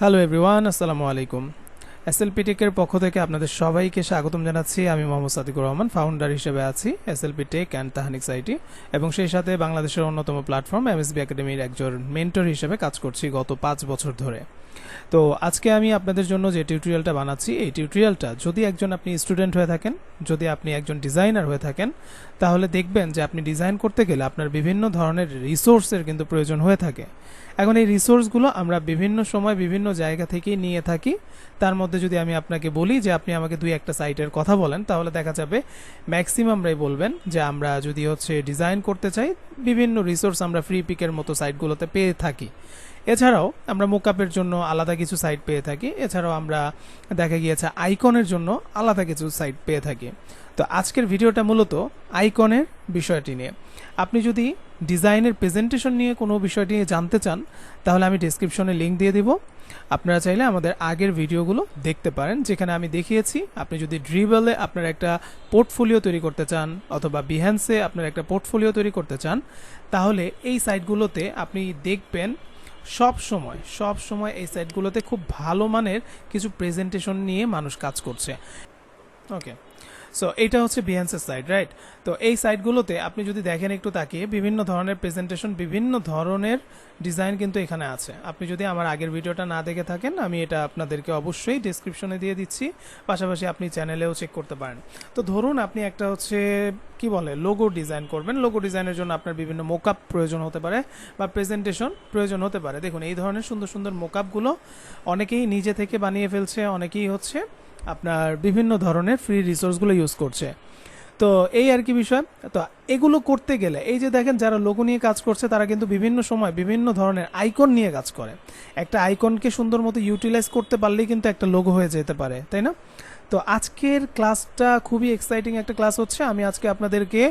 Hello everyone আসসালামু আলাইকুম। SLP টেকের পক্ষ থেকে আপনাদের সবাইকে স্বাগতম জানাচ্ছি। আমি মোহাম্মদ সাদিকুর রহমান ফাউন্ডার হিসেবে আছি এসএলপি টেক অ্যান্ড তাহানিক্স আইটি এবং সেই সাথে বাংলাদেশের অন্যতম প্ল্যাটফর্ম এমএসবি একাডেমির একজন মেন্টর হিসেবে কাজ করছি গত পাঁচ বছর ধরে। তো আজকে আমি আপনাদের জন্য যে টিউটোরিয়ালটা বানাচ্ছি, এই টিউটোরিয়ালটা যদি একজন আপনি স্টুডেন্ট হয়ে থাকেন, যদি আপনি একজন ডিজাইনার হয়ে থাকেন, তাহলে দেখবেন যে আপনি ডিজাইন করতে গেলে আপনার বিভিন্ন ধরনের রিসোর্সের কিন্তু প্রয়োজন হয়ে থাকে। এখন এই রিসোর্সগুলো আমরা বিভিন্ন সময় বিভিন্ন জায়গা থেকে নিয়ে থাকি। তার মধ্যে যদি আমি আপনাকে বলি যে আপনি আমাকে দুই একটা সাইটের কথা বলেন, তাহলে দেখা যাবে ম্যাক্সিমামরাই বলবেন যে আমরা যদি হচ্ছে ডিজাইন করতে চাই, বিভিন্ন রিসোর্স আমরা ফ্রি পিকের মতো সাইটগুলোতে পেয়ে থাকি। এছাড়াও আমরা মোকআপের জন্য আলাদা কিছু সাইট পেয়ে থাকি। এছাড়াও আমরা দেখা গিয়েছে আইকনের জন্য আলাদা কিছু সাইট পেয়ে থাকি। তো আজকের ভিডিওটা মূলত আইকনের বিষয়টি নিয়ে। আপনি যদি ডিজাইনের প্রেজেন্টেশন নিয়ে কোনো বিষয়টি নিয়ে জানতে চান, তাহলে আমি ডিসক্রিপশনে লিঙ্ক দিয়ে দিব। আপনারা চাইলে আমাদের আগের ভিডিওগুলো দেখতে পারেন, যেখানে আমি দেখিয়েছি আপনি যদি ড্রিবলে আপনার একটা পোর্টফোলিও তৈরি করতে চান অথবা বিহ্যান্সে আপনার একটা পোর্টফোলিও তৈরি করতে চান, তাহলে এই সাইটগুলোতে আপনি দেখবেন সব সময় সব সময় এই সাইটগুলোতে খুব ভালো মানের কিছু প্রেজেন্টেশন নিয়ে মানুষ কাজ করছে। ওকে সো এইটা হচ্ছে বিহান্সের সাইট রাইট তো এই সাইটগুলোতে আপনি যদি দেখেন একটু তাকিয়ে, বিভিন্ন ধরনের প্রেজেন্টেশন বিভিন্ন ধরনের ডিজাইন কিন্তু এখানে আছে। আপনি যদি আমার আগের ভিডিওটা না দেখে থাকেন, আমি এটা আপনাদেরকে অবশ্যই ডিসক্রিপশনে দিয়ে দিচ্ছি। পাশাপাশি আপনি চ্যানেলেও চেক করতে পারেন। তো ধরুন আপনি একটা হচ্ছে, কি বলে লোগো ডিজাইন করবেন। লোগো ডিজাইনের জন্য আপনার বিভিন্ন মোকআপ প্রয়োজন হতে পারে বা প্রেজেন্টেশন প্রয়োজন হতে পারে। দেখুন, এই ধরনের সুন্দর সুন্দর মোকআপগুলো অনেকেই নিজে থেকে বানিয়ে ফেলছে, অনেকেই হচ্ছে আপনার বিভিন্ন ধরনের ফ্রি রিসোর্সগুলো ইউজ করছে। তো এই আর কি বিষয়। তো এগুলো করতে গেলে, এই যে দেখেন যারা লোগো নিয়ে কাজ করছে, তারা কিন্তু বিভিন্ন সময় বিভিন্ন ধরনের আইকন নিয়ে কাজ করে। একটা আইকনকে সুন্দর মতো ইউটিলাইজ করতে পারলেই কিন্তু একটা লোগো হয়ে যেতে পারে, তাই না? তো আজকের ক্লাসটা খুবই এক্সাইটিং একটা ক্লাস হচ্ছে। আমি আজকে আপনাদেরকে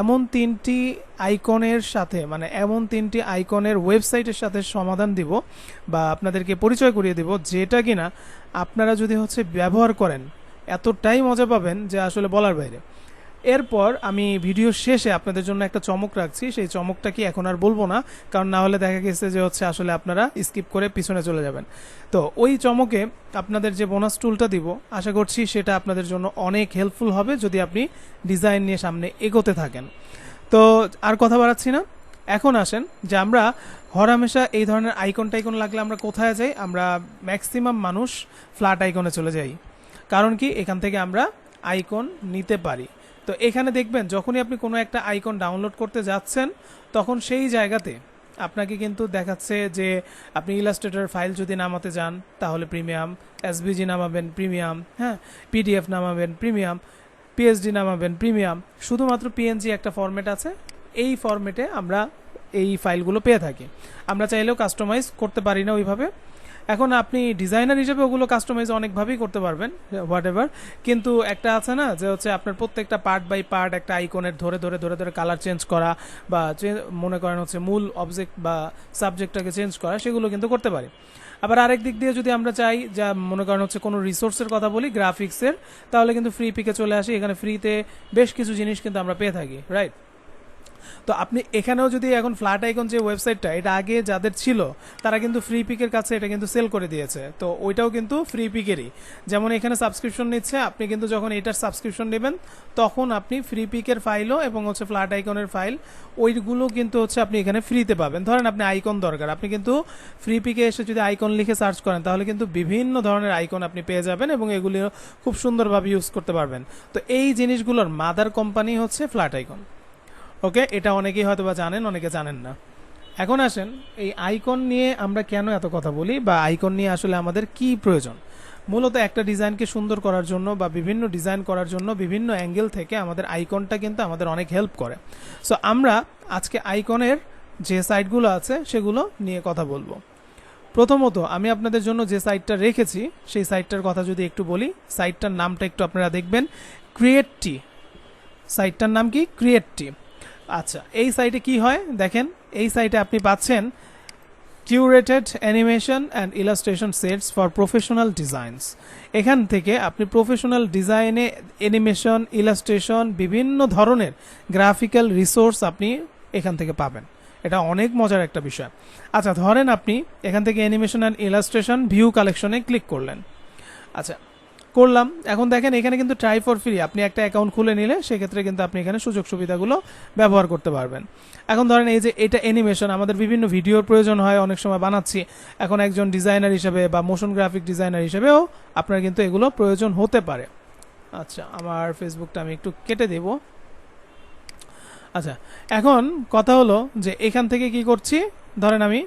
এমন তিনটি আইকনের সাথে মানে এমন তিনটি আইকনের ওয়েবসাইটের সাথে সমাধান দিব বা আপনাদেরকে পরিচয় করিয়ে দিব যেটা কিনা আপনারা যদি হচ্ছে ব্যবহার করেন, এতটাই মজা পাবেন যে আসলে বলার বাইরে। এরপর আমি ভিডিও শেষে আপনাদের জন্য একটা চমক রাখছি। সেই চমকটা কি এখন আর বলব না, কারণ না হলে দেখা গেছে যে হচ্ছে আসলে আপনারা স্কিপ করে পিছনে চলে যাবেন। তো ওই চমকে আপনাদের যে বোনাস টুলটা দিব, আশা করছি সেটা আপনাদের জন্য অনেক হেল্পফুল হবে যদি আপনি ডিজাইন নিয়ে সামনে এগোতে থাকেন। তো আর কথা বাড়াচ্ছি না। এখন আসেন যে আমরা হরামেশা এই ধরনের আইকন টাইকন লাগলে আমরা কোথায় যাই? আমরা ম্যাক্সিমাম মানুষ ফ্ল্যাট আইকনে চলে যাই। কারণ কি? এখান থেকে আমরা আইকন নিতে পারি। তো এখানে দেখবেন, যখনই আপনি কোনো একটা আইকন ডাউনলোড করতে যাচ্ছেন, তখন সেই জায়গাতে আপনাকে কিন্তু দেখাচ্ছে যে আপনি ইলাস্ট্রেটর ফাইল যদি নামাতে যান, তাহলে প্রিমিয়াম এসবিজি নামাবেন প্রিমিয়াম হ্যাঁ পিডিএফ নামাবেন প্রিমিয়াম পিএইচডি নামাবেন প্রিমিয়াম শুধুমাত্র পিএনজি একটা ফরম্যাট আছে, এই ফরম্যাটে আমরা এই ফাইলগুলো পেয়ে থাকি। আমরা চাইলেও কাস্টমাইজ করতে পারি না ওইভাবে। এখন আপনি ডিজাইনার হিসেবে ওগুলো কাস্টমাইজ অনেকভাবেই করতে পারবেন হোয়াট এভার কিন্তু একটা আছে না, যে হচ্ছে আপনার প্রত্যেকটা পার্ট বাই পার্ট একটা আইকনের ধরে ধরে ধরে ধরে কালার চেঞ্জ করা বা মনে করেন হচ্ছে মূল অবজেক্ট বা সাবজেক্টটাকে চেঞ্জ করা, সেগুলো কিন্তু করতে পারি। আবার আরেক দিক দিয়ে যদি আমরা চাই, যা মনে করেন হচ্ছে কোনো রিসোর্সের কথা বলি গ্রাফিক্সের তাহলে কিন্তু ফ্রি পিকে চলে আসি। এখানে ফ্রিতে বেশ কিছু জিনিস কিন্তু আমরা পেয়ে থাকি রাইট তো আপনি এখানেও যদি এখন ফ্ল্যাট আইকন যে ওয়েবসাইটটা এটা আগে যাদের ছিল, তারা কিন্তু ফ্রি পিকের কাছে এটা কিন্তু সেল করে দিয়েছে। তো ওইটাও কিন্তু ফ্রি পিকেরই যেমন এখানে সাবস্ক্রিপশন নিচ্ছে, আপনি কিন্তু যখন এটার সাবস্ক্রিপশন নেবেন, তখন আপনি ফ্রি পিকের ফাইলও এবং হচ্ছে ফ্ল্যাট আইকনের ফাইল ওইগুলো কিন্তু হচ্ছে আপনি এখানে ফ্রিতে পাবেন। ধরেন আপনি আইকন দরকার। আপনি কিন্তু ফ্রি পিকে এসে যদি আইকন লিখে সার্চ করেন, তাহলে কিন্তু বিভিন্ন ধরনের আইকন আপনি পেয়ে যাবেন এবং এগুলি খুব সুন্দরভাবে ইউজ করতে পারবেন। তো এই জিনিসগুলোর মাদার কোম্পানি হচ্ছে ফ্ল্যাট আইকন ওকে? এটা অনেকেই হয়তো বা জানেন, অনেকে জানেন না। এখন আসেন, এই আইকন নিয়ে আমরা কেন এত কথা বলি বা আইকন নিয়ে আসলে আমাদের কি প্রয়োজন? মূলত একটা ডিজাইনকে সুন্দর করার জন্য বা বিভিন্ন ডিজাইন করার জন্য বিভিন্ন অ্যাঙ্গেল থেকে আমাদের আইকনটা কিন্তু আমাদের অনেক হেল্প করে। সো আমরা আজকে আইকনের যে সাইটগুলো আছে, সেগুলো নিয়ে কথা বলব। প্রথমত, আমি আপনাদের জন্য যে সাইটটা রেখেছি, সেই সাইটটার কথা যদি একটু বলি, সাইটটার নামটা একটু আপনারা দেখবেন, ক্রিয়েটটি। সাইটটার নাম কি? ক্রিয়েটটি। আচ্ছা এই সাইটে কি হয়? দেখেন, এই সাইটে আপনি পাচ্ছেন curated animation and illustration sets for professional designs এখান থেকে আপনি প্রফেশনাল ডিজাইনে অ্যানিমেশন ইলাস্ট্রেশন বিভিন্ন ধরনের গ্রাফিক্যাল রিসোর্স আপনি এখান থেকে পাবেন। এটা অনেক মজার একটা বিষয়। আচ্ছা ধরেন আপনি এখান থেকে অ্যানিমেশন অ্যান্ড ইলাস্ট্রেশন ভিউ কালেকশনে ক্লিক করলেন। আচ্ছা করলাম। এখন দেখেন, এখানে কিন্তু ট্রাই ফর ফ্রি আপনি একটা অ্যাকাউন্ট খুলে নিলে সেক্ষেত্রে কিন্তু আপনি এখানে সুযোগ সুবিধাগুলো ব্যবহার করতে পারবেন। এখন ধরেন এই যে এটা অ্যানিমেশন আমাদের বিভিন্ন ভিডিওর প্রয়োজন হয়, অনেক সময় বানাচ্ছি। এখন একজন ডিজাইনার হিসেবে বা মোশন গ্রাফিক ডিজাইনার হিসেবেও আপনার কিন্তু এগুলো প্রয়োজন হতে পারে। আচ্ছা আমার ফেসবুকটা আমি একটু কেটে দেব। আচ্ছা এখন কথা হলো যে এখান থেকে কি করছি? ধরেন আমি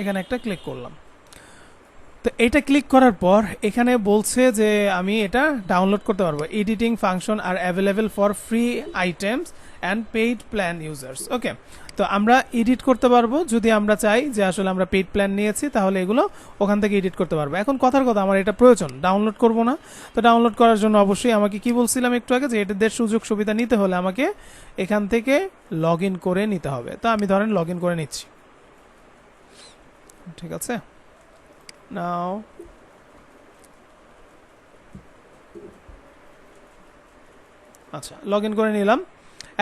এখানে একটা ক্লিক করলাম। তো এটা ক্লিক করার পর এখানে বলছে যে আমি এটা ডাউনলোড করতে পারব। Editing function are available for free items and paid plan users okay তো আমরা এডিট করতে পারব। যদি আমরা চাই যে আসলে আমরা পেইড প্ল্যান নিয়েছি, তাহলে এগুলো ওখান থেকে এডিট করতে পারব। এখন কথার কথা, আমার এটা প্রয়োজন ডাউনলোড করব না। তো ডাউনলোড করার জন্য অবশ্যই আমাকে কি বলছিলাম একটু আগে, যে এটাদের সুযোগ সুবিধা নিতে হলে আমাকে এখান থেকে লগ করে নিতে হবে। তো আমি ধরেন লগ করে নিচ্ছি। ঠিক আছে? নাও আচ্ছা লগ ইন করে নিলাম।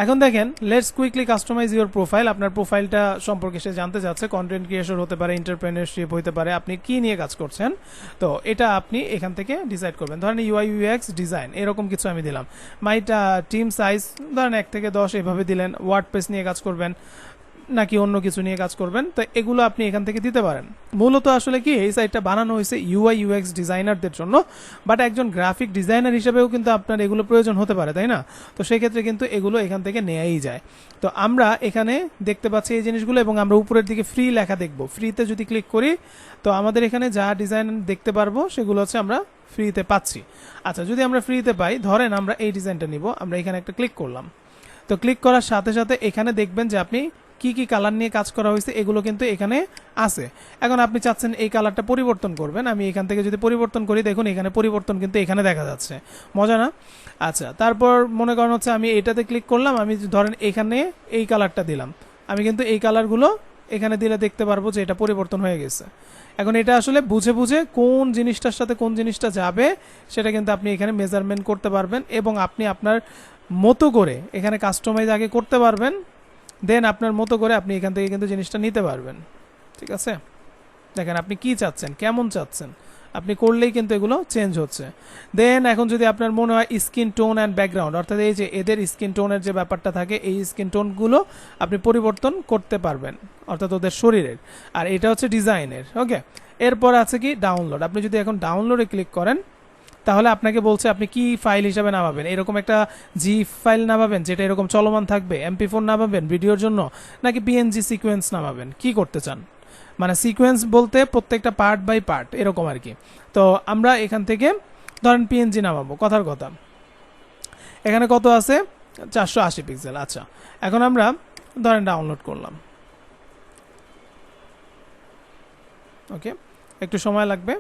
এখন দেখেন let's quickly customise your profile আপনার প্রোফাইলটা সম্পর্কে সে জানতে চাচ্ছে কন্টেন্ট ক্রিয়েশন হতে পারে এন্টারপ্রেনারশিপ হতে পারে, আপনি কি নিয়ে কাজ করছেন? তো এটা আপনি এখান থেকে ডিসাইড করবেন। ধরেন ইউআই ইউএক্স ডিজাইন এরকম কিছু আমি দিলাম। মাইটা টিম সাইজ ধরেন এক থেকে দশ, এভাবে দিলেন। ওয়ার্ড পেজ নিয়ে কাজ করবেন। নাকি অন্য কিছু নিয়ে কাজ করবেন, তো এগুলো আপনি এখান থেকে দিতে পারেন। মূলত আসলে কি, এই সাইটটা বানানো হয়েছে ইউআই ইউএক্স ডিজাইনারদের জন্য বাট একজন গ্রাফিক ডিজাইনার হিসেবেও কিন্তু আপনার এগুলো প্রয়োজন হতে পারে, তাই না? তো সেক্ষেত্রে কিন্তু এগুলো এখান থেকে নেয়াই যায়। তো আমরা এখানে দেখতে পাচ্ছি এই জিনিসগুলো এবং আমরা উপরের দিকে ফ্রি লেখা দেখব। ফ্রিতে যদি ক্লিক করি, তো আমাদের এখানে যা ডিজাইন দেখতে পারব, সেগুলো হচ্ছে আমরা ফ্রিতে পাচ্ছি। আচ্ছা যদি আমরা ফ্রিতে পাই, ধরেন আমরা এই ডিজাইনটা নিব, আমরা এখানে একটা ক্লিক করলাম। তো ক্লিক করার সাথে সাথে এখানে দেখবেন যে আপনি কি কি কালার নিয়ে কাজ করা হয়েছে, এগুলো কিন্তু এখানে আছে। এখন আপনি চাচ্ছেন এই কালারটা পরিবর্তন করবেন। আমি এখান থেকে যদি পরিবর্তন করি, দেখুন এখানে পরিবর্তন কিন্তু এখানে দেখা যাচ্ছে। মজা না? আচ্ছা তারপর মনে করেন হচ্ছে আমি এটাতে ক্লিক করলাম, আমি ধরেন এখানে এই কালারটা দিলাম। আমি কিন্তু এই কালারগুলো এখানে দিলে দেখতে পারব যে এটা পরিবর্তন হয়ে গেছে। এখন এটা আসলে বুঝে বুঝে কোন জিনিসটার সাথে কোন জিনিসটা যাবে, সেটা কিন্তু আপনি এখানে মেজারমেন্ট করতে পারবেন এবং আপনি আপনার মতো করে এখানে কাস্টমাইজ আগে করতে পারবেন। দেন আপনার মতো করে আপনি এখান থেকে কিন্তু জিনিসটা নিতে পারবেন। ঠিক আছে? দেখেন আপনি কি চাচ্ছেন? কেমন চাচ্ছেন? আপনি করলেই কিন্তু এগুলো চেঞ্জ হচ্ছে। দেন এখন যদি আপনার মনে হয় স্কিন টোন অ্যান্ড ব্যাকগ্রাউন্ড অর্থাৎ এই যে এদের স্কিন টোনের যে ব্যাপারটা থাকে, এই স্কিন টোনগুলো আপনি পরিবর্তন করতে পারবেন, অর্থাৎ ওদের শরীরের। আর এটা হচ্ছে ডিজাইনের ওকে এরপর আছে কি? ডাউনলোড আপনি যদি এখন ডাউনলোডে ক্লিক করেন তাহলে আপনাকে বলছে, আপনি কি ফাইল হিসাবে নামাবেন? এরকম একটা জি ফাইল নামাবেন, যেটা এরকম চলমান থাকবে এমপি ফোর নামাবেন ভিডিওর জন্য, নাকি পিএনজি সিকোয়েন্স নামাবেন? কি করতে চান? মানে সিকোয়েন্স বলতে প্রত্যেকটা পার্ট বাই পার্ট এরকম আর কি। তো আমরা এখান থেকে ধরেন পিএনজি নামাবো, কথার কথা। এখানে কত আছে? চারশো আশি পিক্সেল আচ্ছা। এখন আমরা ধরেন ডাউনলোড করলাম। ওকে একটু সময় লাগবে।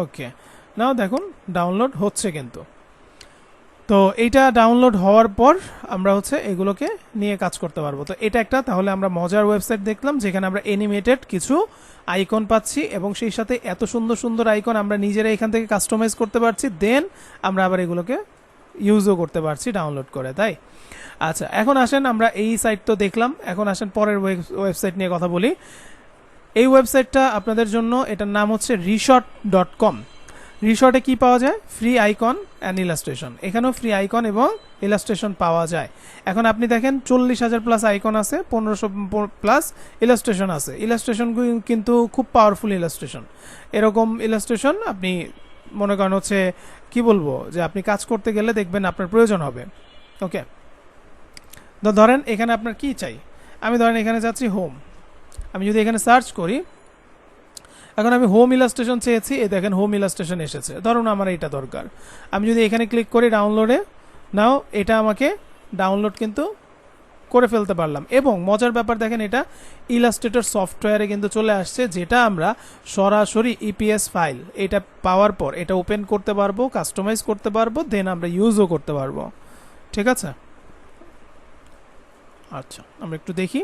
ওকে নাও দেখুন ডাউনলোড হচ্ছে কিন্তু। তো এইটা ডাউনলোড হওয়ার পর আমরা হচ্ছে এগুলোকে নিয়ে কাজ করতে পারব। তো এটা একটা, তাহলে আমরা মজার ওয়েবসাইট দেখলাম, যেখানে আমরা এনিমেটেড কিছু আইকন পাচ্ছি এবং সেই সাথে এত সুন্দর সুন্দর আইকন আমরা নিজেরা এখান থেকে কাস্টমাইজ করতে পারছি দেন আমরা আবার এগুলোকে ইউজও করতে পারছি ডাউনলোড করে, তাই? আচ্ছা এখন আসেন, আমরা এই সাইট তো দেখলাম। এখন আসেন, পরের ওয়েবসাইট নিয়ে কথা বলি। এই ওয়েবসাইটটা আপনাদের জন্য, এটার নাম হচ্ছে রিসর্ট ডট কম রিসর্টে কী পাওয়া যায়? ফ্রি আইকন অ্যান্ড ইলাস্ট্রেশন এখানেও ফ্রি আইকন এবং ইলাস্ট্রেশন পাওয়া যায়। এখন আপনি দেখেন চল্লিশ হাজার প্লাস আইকন আছে, পনেরোশো প্লাস ইলাস্ট্রেশন আছে। ইলাস্ট্রেশন কিন্তু খুব পাওয়ারফুল ইলাস্ট্রেশন এরকম ইলাস্ট্রেশন আপনি মনে করেন হচ্ছে, কি বলব, যে আপনি কাজ করতে গেলে দেখবেন আপনার প্রয়োজন হবে। ওকে ধরেন এখানে আপনার কি চাই? আমি ধরেন এখানে যাচ্ছি হোম আমি যদি এখানে সার্চ করি, এখন আমি হোম ইলাস্ট্রেশন চেয়েছি, এই দেখেন হোম ইলাস্ট্রেশন এসেছে। ধরুন আমার এটা দরকার। আমি যদি এখানে ক্লিক করি ডাউনলোডে নাও এটা আমাকে ডাউনলোড কিন্তু করে ফেলতে পারলাম। এবং মজার ব্যাপার দেখেন এটা ইলাস্ট্রেটর সফটওয়্যারে কিন্তু চলে আসছে, যেটা আমরা সরাসরি ইপিএস ফাইল এটা পাওয়ার পর এটা ওপেন করতে পারব কাস্টমাইজ করতে পারব দেন আমরা ইউজও করতে পারব। ঠিক আছে? আচ্ছা আমরা একটু দেখি।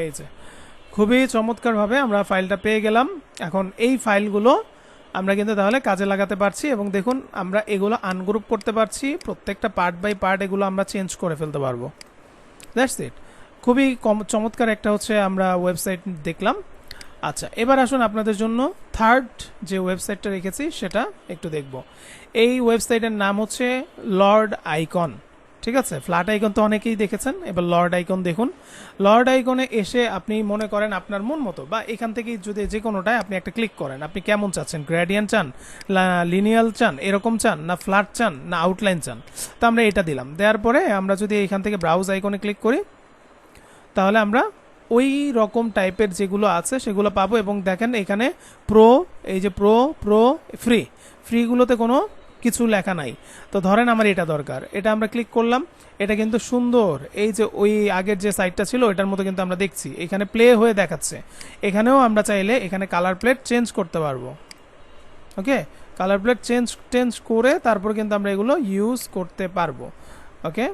এই যে, খুবই চমৎকারভাবে আমরা ফাইলটা পেয়ে গেলাম। এখন এই ফাইলগুলো আমরা কিন্তু তাহলে কাজে লাগাতে পারছি এবং দেখুন, আমরা এগুলো আনগ্রুপ করতে পারছি। প্রত্যেকটা পার্ট বাই পার্ট এগুলো আমরা চেঞ্জ করে ফেলতে পারব। দ্যাটস ইট খুবই কম, চমৎকার একটা হচ্ছে আমরা ওয়েবসাইট দেখলাম। আচ্ছা এবার আসুন আপনাদের জন্য থার্ড যে ওয়েবসাইটটা রেখেছি, সেটা একটু দেখব। এই ওয়েবসাইটের নাম হচ্ছে লর্ড আইকন ঠিক আছে? ফ্ল্যাট আইকন তো অনেকেই দেখেছেন। এবার লর্ড আইকন দেখুন। লর্ড আইকনে এসে আপনি মনে করেন আপনার মন মতো বা এখান থেকে যদি যে কোনোটায় আপনি একটা ক্লিক করেন, আপনি কেমন চাচ্ছেন? গ্র্যাডিয়ান চান? লিনিয়াল চান? এরকম চান? না ফ্ল্যাট চান? না আউটলাইন চান? তো আমরা এটা দিলাম। দেওয়ার পরে আমরা যদি এখান থেকে ব্রাউজ আইকনে ক্লিক করি, তাহলে আমরা ওই রকম টাইপের যেগুলো আছে সেগুলো পাবো এবং দেখেন এখানে প্রো এই যে প্রো প্রো ফ্রি ফ্রিগুলোতে কোনো কিছু লেখা নাই। তো ধরেন আমার এটা দরকার। এটা আমরা ক্লিক করলাম। এটা কিন্তু সুন্দর। এই যে ওই আগের যে সাইটটা ছিল এটার মতো কিন্তু আমরা দেখছি। এখানে প্লে হয়ে দেখাচ্ছে। এখানেও আমরা চাইলে এখানে কালার প্লেট চেঞ্জ করতে পারব। Okay colour plate change change করে তারপর কিন্তু আমরা এগুলো ইউজ করতে পারব। ওকে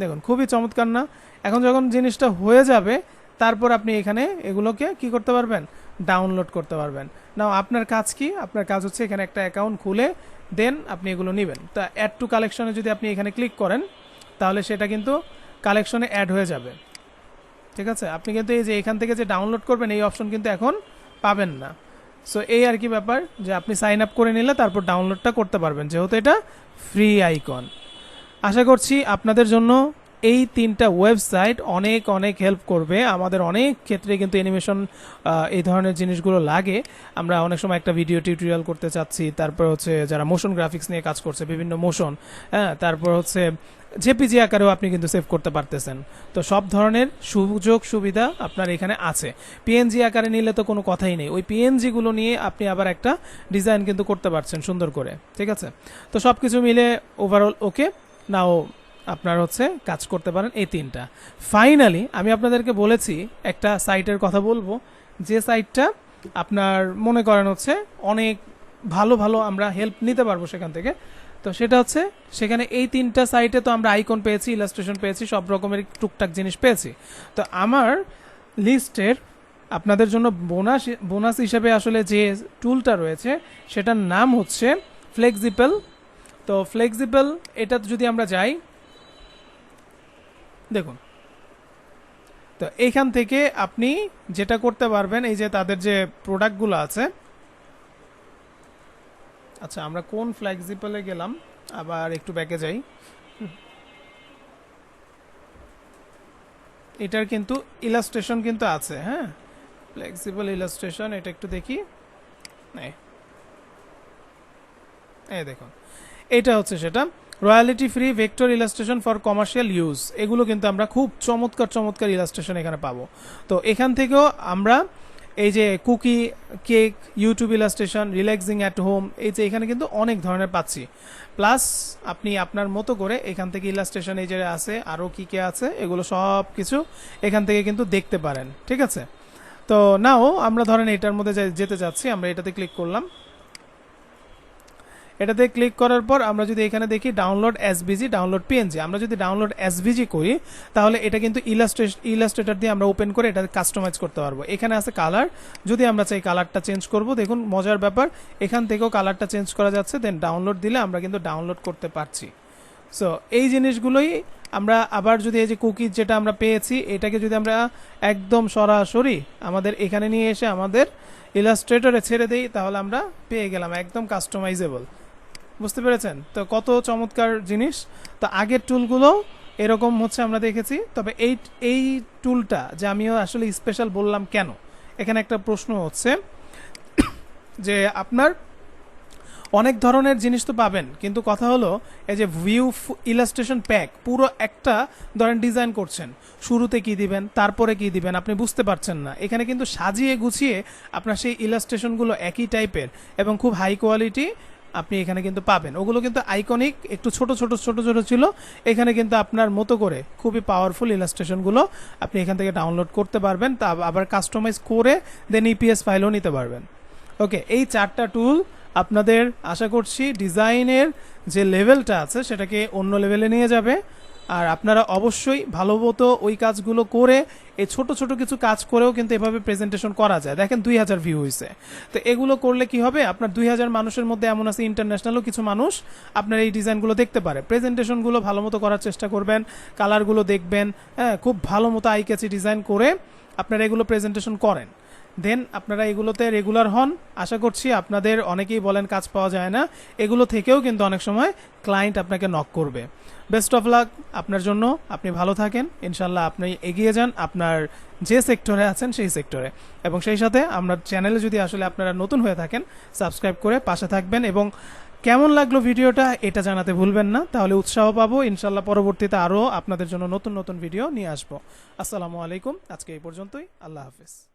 দেখুন, খুবই চমৎকার না? এখন যখন জিনিসটা হয়ে যাবে, তারপর আপনি এখানে এগুলোকে কি করতে পারবেন? ডাউনলোড করতে পারবেন। নাও আপনার কাজ কি? আপনার কাজ হচ্ছে এখানে একটা অ্যাকাউন্ট খুলে দেন আপনি এগুলো নেবেন। তা অ্যাড টু কালেকশনে যদি আপনি এখানে ক্লিক করেন, তাহলে সেটা কিন্তু কালেকশনে অ্যাড হয়ে যাবে। ঠিক আছে? আপনি কিন্তু এই যে এখান থেকে যে ডাউনলোড করবেন, এই অপশন কিন্তু এখন পাবেন না। সো এই আর কি ব্যাপার যে আপনি সাইন আপ করে নিলে তারপর ডাউনলোডটা করতে পারবেন, যেহেতু এটা ফ্রি আইকন আশা করছি আপনাদের জন্য এই তিনটা ওয়েবসাইট অনেক অনেক হেল্প করবে। আমাদের অনেক ক্ষেত্রে কিন্তু অ্যানিমেশন এই ধরনের জিনিসগুলো লাগে। আমরা অনেক সময় একটা ভিডিও টিউটোরিয়াল করতে চাচ্ছি, তারপর হচ্ছে যারা মোশন গ্রাফিক্স নিয়ে কাজ করছে, বিভিন্ন মোশন হ্যাঁ তারপর হচ্ছে জেপিজি আকারেও আপনি কিন্তু সেভ করতে পারতেছেন। তো সব ধরনের সুযোগ, সুবিধা আপনার এখানে আছে। পিএনজি আকারে নিলে তো কোনো কথাই নেই। ওই পিএনজিগুলো নিয়ে আপনি আবার একটা ডিজাইন কিন্তু করতে পারছেন সুন্দর করে। ঠিক আছে? তো সব কিছু মিলে ওভারঅল ওকে নাও আপনার হচ্ছে কাজ করতে পারেন এই তিনটা। ফাইনালি আমি আপনাদেরকে বলেছি, একটা সাইটের কথা বলব, যে সাইটটা আপনার মনে করেন হচ্ছে অনেক ভালো ভালো আমরা হেল্প নিতে পারব সেখান থেকে। তো সেটা হচ্ছে, সেখানে এই তিনটা সাইটে তো আমরা আইকন পেয়েছি ইলাস্ট্রেশন পেয়েছি, সব রকমের টুকটাক জিনিস পেয়েছি। তো আমার লিস্টের আপনাদের জন্য বোনাস বোনাস হিসেবে আসলে যে টুলটা রয়েছে, সেটার নাম হচ্ছে ফ্লেক্সিবল তো ফ্লেক্সিবল এটা যদি আমরা যাই দেখুন। তো এইখান থেকে আপনি যেটা করতে পারবেন, এই যে তাদের যে প্রোডাক্টগুলো আছে। আচ্ছা আমরা কোন ফ্লেক্সিবলে গেলাম? আবার একটু ব্যাকে যাই। এটার কিন্তু ইলাস্ট্রেশন কিন্তু আছে হ্যাঁ? ফ্লেক্সিবল ইলাস্ট্রেশন এটা একটু দেখি। এই দেখুন। এটা হচ্ছে সেটা। Royalty free vector illustration for commercial use. এগুলো কিন্তু আমরা খুব চমৎকার চমৎকার ইলাস্ট্রেশন এখানে পাবো। তো এখান থেকেও আমরা এই যে cookie, cake, YouTube illustration, relaxing at home, এই যে এখানে কিন্তু অনেক ধরনের পাচ্ছি। প্লাস আপনি আপনার মতো করে এখান থেকে ইলাস্ট্রেশন এই যে আছে, আরও কী কে আছে, এগুলো সব কিছু এখান থেকে কিন্তু দেখতে পারেন, ঠিক আছে? তো নাও আমরা ধরেন এটার মধ্যে যেতে চাচ্ছি আমরা এটাতে ক্লিক করলাম। এটাতে ক্লিক করার পর আমরা যদি এখানে দেখি ডাউনলোড এসবিজি ডাউনলোড পিএনজি আমরা যদি ডাউনলোড এসবিজি করি, তাহলে এটা কিন্তু ইলাস্ট্রেট ইলাস্ট্রেটর দিয়ে আমরা ওপেন করে এটা কাস্টমাইজ করতে পারব। এখানে আছে কালার যদি আমরা চাই কালারটা চেঞ্জ করব, দেখুন মজার ব্যাপার, এখান থেকেও কালারটা চেঞ্জ করা যাচ্ছে দেন ডাউনলোড দিলে আমরা কিন্তু ডাউনলোড করতে পারছি। সো এই জিনিসগুলোই আমরা আবার যদি এই যে কুকিজ যেটা আমরা পেয়েছি, এটাকে যদি আমরা একদম সরাসরি আমাদের এখানে নিয়ে এসে আমাদের ইলাস্ট্রেটরে ছেড়ে দেই, তাহলে আমরা পেয়ে গেলাম, একদম কাস্টমাইজেবল বুঝতে পেরেছেন? তো কত চমৎকার জিনিস। তো আগের টুলগুলো এরকম হচ্ছে আমরা দেখেছি। তবে এই এই টুলটা যে আমিও আসলে স্পেশাল বললাম কেন? এখানে একটা প্রশ্ন হচ্ছে যে আপনার অনেক ধরনের জিনিস তো পাবেন, কিন্তু কথা হলো এই যে ভিউ ইলাস্ট্রেশন প্যাক পুরো একটা ধরেন ডিজাইন করছেন। শুরুতে কি দিবেন, তারপরে কি দিবেন আপনি বুঝতে পারছেন না। এখানে কিন্তু সাজিয়ে গুছিয়ে আপনার সেই ইলাস্ট্রেশনগুলো একই টাইপের এবং খুব হাই কোয়ালিটি আপনি এখানে কিন্তু পাবেন। ওগুলো কিন্তু আইকনিক একটু ছোট ছোট ছোট ছোট ছিল। এখানে কিন্তু আপনার মতো করে খুবই পাওয়ারফুল ইলাস্ট্রেশনগুলো আপনি এখান থেকে ডাউনলোড করতে পারবেন। তা আবার কাস্টমাইজ করে দেন ইপিএস ফাইলও নিতে পারবেন। ওকে, এই চারটা টুল আপনাদের আশা করছি ডিজাইনের যে লেভেলটা আছে সেটাকে অন্য লেভেলে নিয়ে যাবে। আর আপনারা অবশ্যই ভালো মতো ওই কাজগুলো করে এই ছোট ছোট কিছু কাজ করেও কিন্তু এভাবে প্রেজেন্টেশন করা যায়। দেখেন দুই হাজার ভিউ হয়েছে তো এগুলো করলে কি হবে? আপনার দুই হাজার মানুষের মধ্যে এমন আছে ইন্টারন্যাশনালও কিছু মানুষ আপনার এই ডিজাইনগুলো দেখতে পারে। প্রেজেন্টেশনগুলো ভালো মতো করার চেষ্টা করবেন কালারগুলো দেখবেন হ্যাঁ খুব ভালো মতো আই ক্যাচি ডিজাইন করে আপনারা এগুলো প্রেজেন্টেশন করেন। দেন আপনারা এগুলোতে রেগুলার হন। আশা করছি আপনাদের অনেকেই বলেন কাজ পাওয়া যায় না। এগুলো থেকেও কিন্তু অনেক সময় ক্লায়েন্ট আপনাকে নক করবে। বেস্ট অফ লাক আপনার জন্য। আপনি ভালো থাকেন। ইনশাল্লাহ আপনি এগিয়ে যান আপনার যে সেক্টরে আছেন সেই সেক্টরে এবং সেই সাথে আমরা চ্যানেলে যদি আসলে আপনারা নতুন হয়ে থাকেন সাবস্ক্রাইব করে পাশে থাকবেন এবং কেমন লাগল ভিডিওটা এটা জানাতে ভুলবেন না। তাহলে উৎসাহ পাবো। ইনশাল্লাহ পরবর্তীতে আরও আপনাদের জন্য নতুন নতুন ভিডিও নিয়ে আসব। আসসালামু আলাইকুম। আজকে এই পর্যন্তই। আল্লাহ হাফিজ।